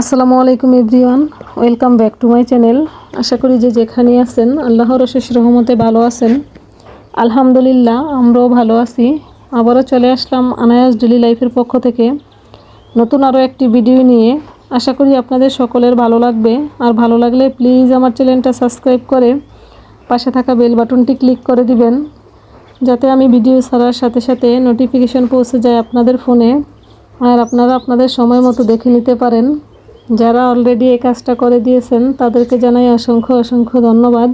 আসসালামু আলাইকুম everyone, welcome back to my channel. আশা করি যে যেখানেই আছেন, আল্লাহর অশেষ রহমতে ভালো আছেন। আলহামদুলিল্লাহ, আমরাও ভালো আছি। আবারও চলে আসলাম আনায়াস ডেলি লাইফের পক্ষ থেকে নতুন আরও একটি ভিডিও নিয়ে। আশা করি আপনাদের সকলের ভালো লাগবে। আর ভালো লাগলে প্লিজ আমার চ্যানেলটা সাবস্ক্রাইব করে পাশে থাকা বেল বাটনটি ক্লিক করে দিবেন, যাতে আমি ভিডিও ছাড়ার সাথে সাথে নোটিফিকেশন পৌঁছে যায় আপনাদের ফোনে। আর আপনারা আপনাদের সময় মতো দেখে নিতে পারেন। যারা অলরেডি এই কাজটা করে দিয়েছেন, তাদেরকে জানাই অসংখ্য অসংখ্য ধন্যবাদ।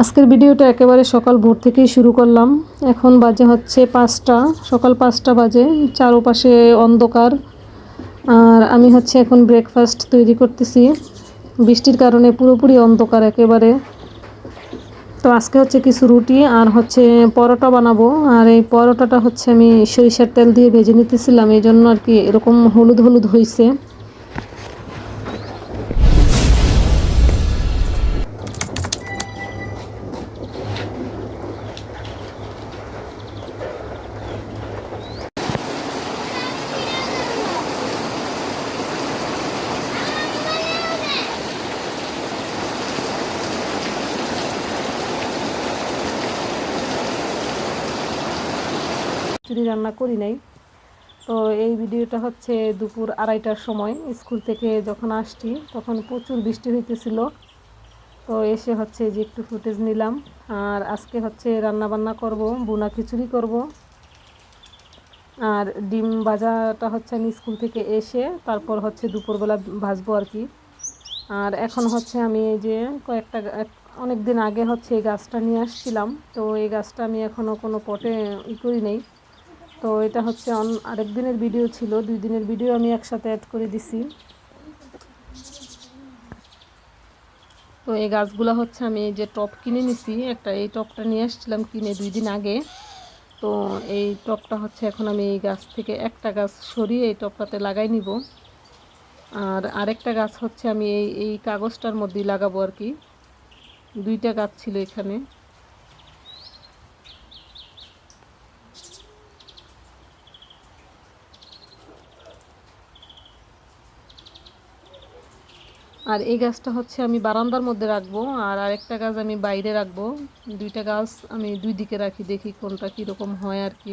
আজকের ভিডিওটা একেবারে সকাল ভোর থেকেই শুরু করলাম। এখন বাজে হচ্ছে পাঁচটা, সকাল পাঁচটা বাজে, চারোপাশে অন্ধকার। আর আমি হচ্ছে এখন ব্রেকফাস্ট তৈরি করতেছি। বৃষ্টির কারণে পুরোপুরি অন্ধকার একেবারে। তো আজকে হচ্ছে কিছু রুটি আর হচ্ছে পরোটা বানাবো। আর এই পরোটাটা হচ্ছে আমি সরিষার তেল দিয়ে ভেজে নিতেছিলাম, এই জন্য আর কি এরকম হলুদ হলুদ হয়েছে খিচুড়ি রান্না করি নাই। তো এই ভিডিওটা হচ্ছে দুপুর আড়াইটার সময়, স্কুল থেকে যখন আসছি তখন প্রচুর বৃষ্টি হইতেছিল। তো এসে হচ্ছে যে একটু ফুটেজ নিলাম। আর আজকে হচ্ছে রান্না বান্না করব বুনা খিচুড়ি করব। আর ডিম ভাজাটা হচ্ছে আমি স্কুল থেকে এসে তারপর হচ্ছে দুপুরবেলা ভাজবো আর কি। আর এখন হচ্ছে আমি এই যে কয়েকটা অনেক দিন আগে হচ্ছে এই গাছটা নিয়ে আসছিলাম। তো এই গাছটা আমি এখনও কোনো পটে ই করি নেই। তো এটা হচ্ছে আরেক দিনের ভিডিও ছিল, দুই দিনের ভিডিও আমি একসাথে অ্যাড করে দিছি। তো এই গাছগুলো হচ্ছে আমি যে টপ কিনে নিছি, একটা এই টপটা নিয়ে আসছিলাম কিনে দুই দিন আগে। তো এই টপটা হচ্ছে এখন আমি এই গাছ থেকে একটা গাছ সরিয়ে এই টপটাতে লাগাই নিব। আর আরেকটা গাছ হচ্ছে আমি এই এই কাগজটার মধ্যেই লাগাবো আর কি। দুইটা গাছ ছিল এখানে। আর এই গাছটা হচ্ছে আমি বারান্দার মধ্যে রাখব, আর আরেকটা গাছ আমি বাইরে রাখব। দুইটা গাছ আমি দুই দিকে রাখি, দেখি কোনটা কীরকম হয় আর কি।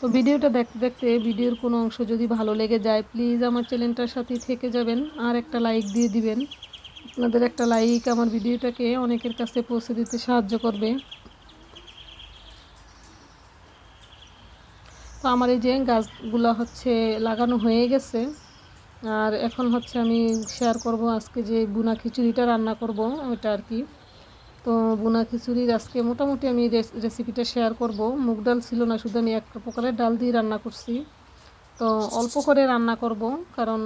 তো ভিডিওটা দেখতে দেখতে ভিডিওর কোনো অংশ যদি ভালো লেগে যায় প্লিজ আমার চ্যানেলটার সাথে থেকে যাবেন আর একটা লাইক দিয়ে দিবেন। আপনাদের একটা লাইক আমার ভিডিওটাকে অনেকের কাছে পৌঁছে দিতে সাহায্য করবে। তো আমার এই যে গাছগুলো হচ্ছে লাগানো হয়ে গেছে। আর এখন হচ্ছে আমি শেয়ার করব আজকে যে বুনা খিচুড়িটা রান্না করব ওটা আর কি। তো বোনা খিচুড়ির আজকে মোটামুটি আমি রেসিপিটা শেয়ার করব। মুগ ডাল ছিল না, শুধু আমি এক প্রকারের ডাল দিয়ে রান্না করছি। তো অল্প করে রান্না করব, কারণ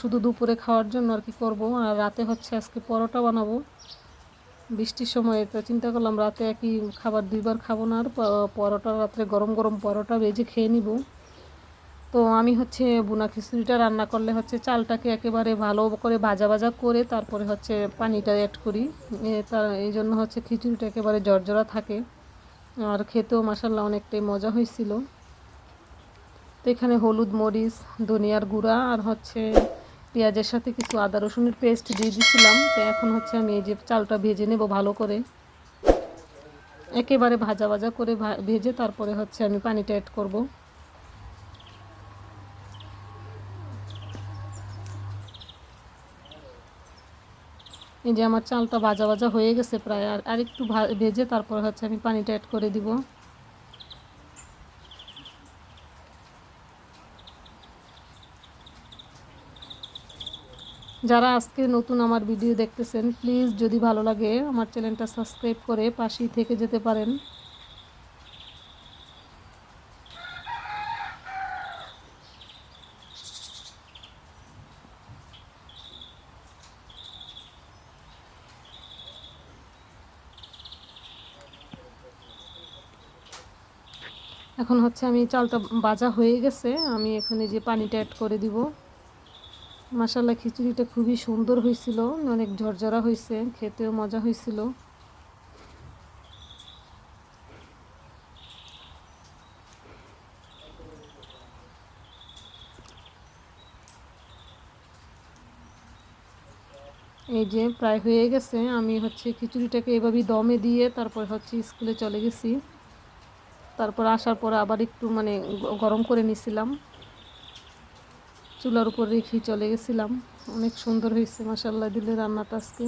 শুধু দুপুরে খাওয়ার জন্য আর কি করব। আর রাতে হচ্ছে আজকে পরোটা বানাবো। বৃষ্টির সময় তো চিন্তা করলাম রাতে একই খাবার দুইবার খাব না, আর পরোটা রাত্রে গরম গরম পরোটা ভেজে খেয়ে নিব। তো আমি হচ্ছে বুনা খিচুড়িটা রান্না করলে হচ্ছে চালটাকে একেবারে ভালো করে ভাজা ভাজা করে তারপরে হচ্ছে পানিটা অ্যাড করি। তার এই জন্য হচ্ছে খিচুড়িটা একেবারে জর্জরা থাকে। আর খেতেও মাসাল্লাহ অনেকটাই মজা হয়েছিল। তো এখানে হলুদ মরিচ, ধনিয়ার গুঁড়া আর হচ্ছে পেঁয়াজের সাথে কিছু আদা রসুনের পেস্ট দিয়ে দিয়েছিলাম তো এখন হচ্ছে আমি এই যে চালটা ভেজে নেব ভালো করে। একেবারে ভাজা ভাজা করে ভেজে তারপরে হচ্ছে আমি পানিটা অ্যাড করব। এই যে আমার চালটা ভাজা ভাজা হয়ে গেছে প্রায়, আর আরেকটু ভেজে তারপর হচ্ছে আমি পানিটা অ্যাড করে দিব। যারা আজকে নতুন আমার ভিডিও দেখতেছেন প্লিজ যদি ভালো লাগে আমার চ্যানেলটা সাবস্ক্রাইব করে পাশেই থেকে যেতে পারেন। এখন হচ্ছে আমি চালটা বাজা হয়ে গেছে, আমি এখানে যে পানিটা অ্যাড করে দিব। মাসাল্লাহ খিচুড়িটা খুবই সুন্দর হয়েছিল, অনেক ঝরঝরা হয়েছে, খেতেও মজা হয়েছিল। এই যে প্রায় হয়ে গেছে, আমি হচ্ছে খিচুড়িটাকে এভাবেই দমে দিয়ে তারপর হচ্ছে স্কুলে চলে গেছি। তারপর আসার পর আবার একটু মানে গরম করে নিছিলাম। চুলার উপর রেখে চলে গেছিলাম। অনেক সুন্দর হয়েছে মাসাল্লাহ দিলে রান্নাটা আজকে।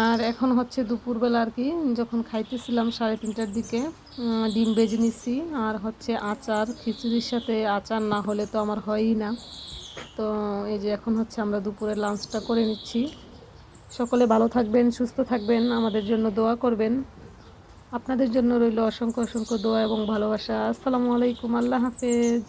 আর এখন হচ্ছে দুপুরবেলা আর কি, যখন খাইতেছিলাম সাড়ে তিনটার দিকে ডিম বেজে নিছি। আর হচ্ছে আচার, খিচুড়ির সাথে আচার না হলে তো আমার হয়ই না। তো এই যে এখন হচ্ছে আমরা দুপুরে লাঞ্চটা করে নিচ্ছি। সকলে ভালো থাকবেন, সুস্থ থাকবেন, আমাদের জন্য দোয়া করবেন। আপনাদের জন্য রইল অসংখ্য অসংখ্য দোয়া এবং ভালোবাসা। আসসালামু আলাইকুম, আল্লাহ হাফেজ।